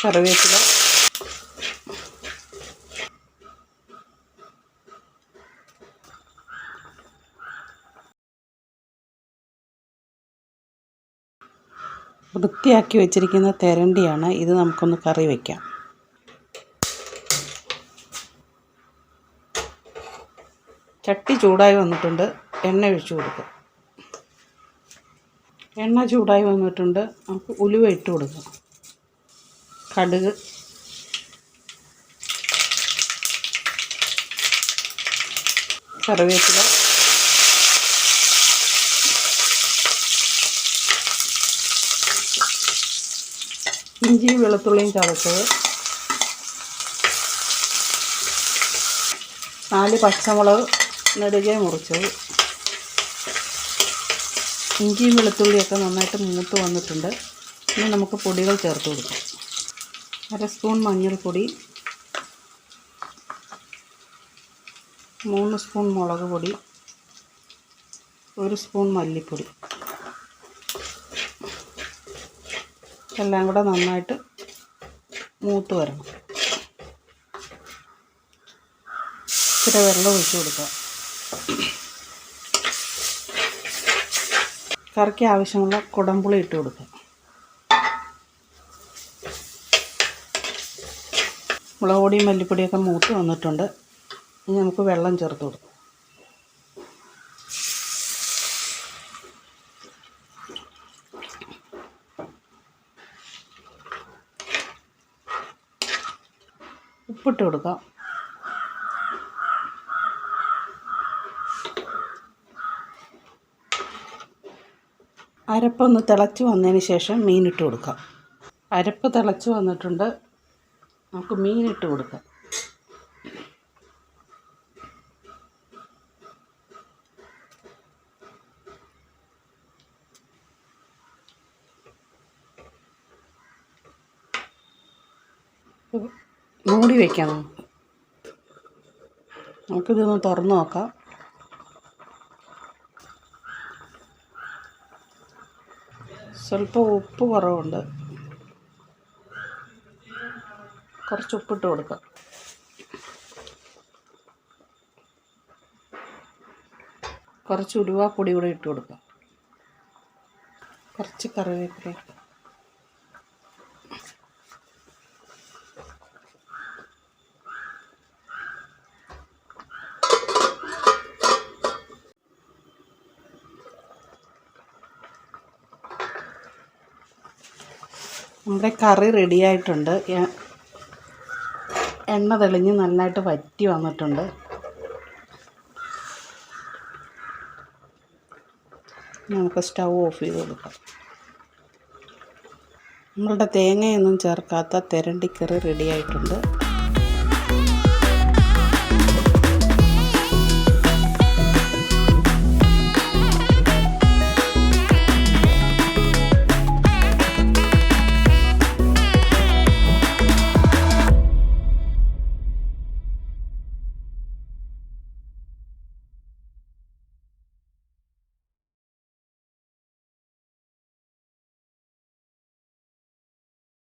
കറിവേപ്പില. വൃത്തിയാക്കി വെച്ചിരിക്കുന്ന തെരണ്ടിയാണ്. ഇത് നമുക്കൊന്ന് കറി വയ്ക്കാം ചട്ടി ചൂടായി വന്നിട്ടുണ്ട്. എണ്ണ ഒഴിച്ചു കൊടുക്കുക എണ്ണ ചൂടായി വന്നിട്ടുണ്ട്. നമുക്ക് ഉലുവ ഇട്ട് കൊടുക്കാം. കടുക്. കറിവേപ്പില. ഇഞ്ചിയും വെളുത്തുള്ളിയും ചതച്ചത്. നാല് പച്ചമുളക് നെടുകെ മുറിച്ചത്. ഇഞ്ചിയും വെളുത്തുള്ളിയൊക്കെ നന്നായിട്ട് മൂത്ത് വന്നിട്ടുണ്ട്. ഇനി നമുക്ക് പൊടികൾ ചേർത്ത് കൊടുക്കാം. അര സ്പൂൺ മഞ്ഞൾപ്പൊടി മൂന്ന് സ്പൂൺ മുളക് പൊടി ഒരു സ്പൂൺ മല്ലിപ്പൊടി. എല്ലാം കൂടെ നന്നായിട്ട് മൂത്ത് വരണം. ഇച്ചിരി വെള്ളം ഒഴിച്ചു കൊടുക്കുക കറിക്ക് ആവശ്യമുള്ള കുടമ്പുളി ഇട്ട് കൊടുക്കുക മുളക് പൊടിയും മല്ലിപ്പൊടിയൊക്കെ മൂത്ത് വന്നിട്ടുണ്ട്. ഇനി നമുക്ക് വെള്ളം ചേർത്ത് കൊടുക്കാം. ഉപ്പിട്ട് കൊടുക്കാം. അരപ്പൊന്ന് തിളച്ച് വന്നതിന് ശേഷം മീനിട്ട് കൊടുക്കാം. അരപ്പ് തിളച്ച് വന്നിട്ടുണ്ട്. നമുക്ക് മീനിട്ട് കൊടുക്കാം. മൂടി വയ്ക്കാം നമുക്ക് നമുക്കിതൊന്ന് തുറന്ന് നോക്കാം. സ്വല്പം ഉപ്പ് കുറവുണ്ട്. കുറച്ച് ഉപ്പിട്ട് കൊടുക്കുക കുറച്ച് ഉലുവാപ്പൊടി കൂടെ ഇട്ട് കൊടുക്കുക കുറച്ച് കറിവേപ്പില. നമ്മുടെ കറി റെഡിയായിട്ടുണ്ട് എണ്ണ തെളിഞ്ഞ് നന്നായിട്ട് വറ്റി വന്നിട്ടുണ്ട്. നമുക്ക് സ്റ്റൗ ഓഫ് ചെയ്ത് കൊടുക്കാം. നമ്മളുടെ തേങ്ങയൊന്നും ചേർക്കാത്ത തെരണ്ടിക്കറി റെഡിയായിട്ടുണ്ട്